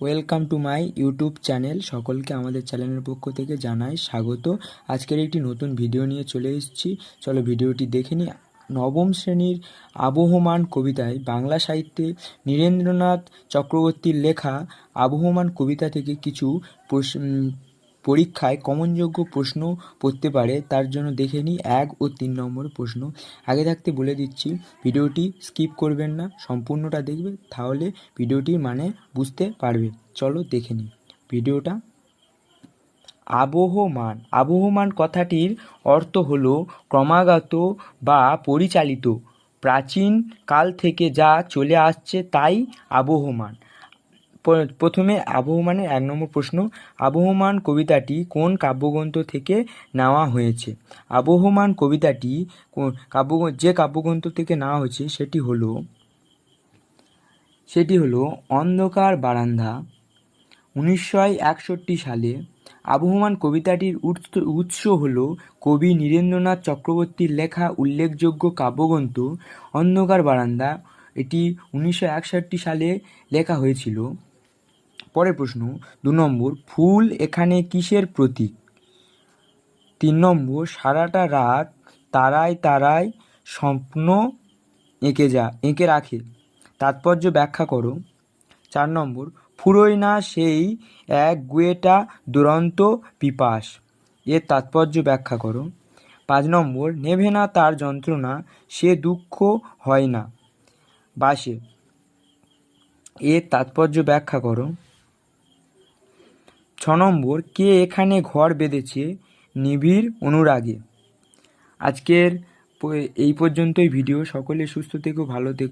Welcome to my YouTube channel সকলকে আমাদের চ্যানেলের পক্ষ থেকে জানাই স্বাগত। আজকের একটি নতুন ভিডিও নিয়ে চলে এসেছি। চলো ভিডিওটি দেখে নিই। নবম শ্রেণির আবহমান কবিতায় বাংলা সাহিত্যে নীরেন্দ্রনাথ চক্রবর্তীর লেখা আবহমান কবিতা থেকে কিছু পরীক্ষায় কমনযোগ্য প্রশ্ন পড়তে পারে, তার জন্য দেখে নিই এক ও তিন নম্বর প্রশ্ন। আগে থাকতে বলে দিচ্ছি, ভিডিওটি স্কিপ করবেন না, সম্পূর্ণটা দেখবে, তাহলে ভিডিওটির মানে বুঝতে পারবে। চলো দেখে নিই। ভিডিওটা। আবহমান। আবহমান কথাটির অর্থ হল ক্রমাগত বা পরিচালিত। প্রাচীন কাল থেকে যা চলে আসছে তাই আবহমান। প্রথমে আবহমানের এক নম্বর প্রশ্ন, আবহমান কবিতাটি কোন কাব্যগ্রন্থ থেকে নেওয়া হয়েছে? আবহমান কবিতাটি কাব্য যে কাব্যগ্রন্থ থেকে নেওয়া হয়েছে সেটি হলো সেটি হলো অন্ধকার বারান্দা উনিশশো একষট্টি সালে। আবহমান কবিতাটির উৎস উৎস হল কবি নীরেন্দ্রনাথ চক্রবর্তীর লেখা উল্লেখযোগ্য কাব্যগ্রন্থ অন্ধকার বারান্দা। এটি উনিশশো একষট্টি সালে লেখা হয়েছিল। পরের প্রশ্ন, দু নম্বর, ফুল এখানে কিসের প্রতীক? তিন নম্বর, সারাটা রাত তারায় তারায় স্বপ্ন এঁকে যা, এঁকে রাখে। তাৎপর্য ব্যাখ্যা করো। চার নম্বর, ফুরোয় না সেই এক গুয়েটা দুরন্ত পিপাস। এর তাৎপর্য ব্যাখ্যা করো। পাঁচ নম্বর, নেভে না তার যন্ত্রণা, সে দুঃখ হয় না। বাসে এর তাৎপর্য ব্যাখ্যা করো। ছ নম্বর, কে এখানে ঘর বেঁধেছে? নিবিড় অনুরাগে। আজকের এই পর্যন্তই ভিডিও। সকলে সুস্থ থেকো, ভালো থেকো।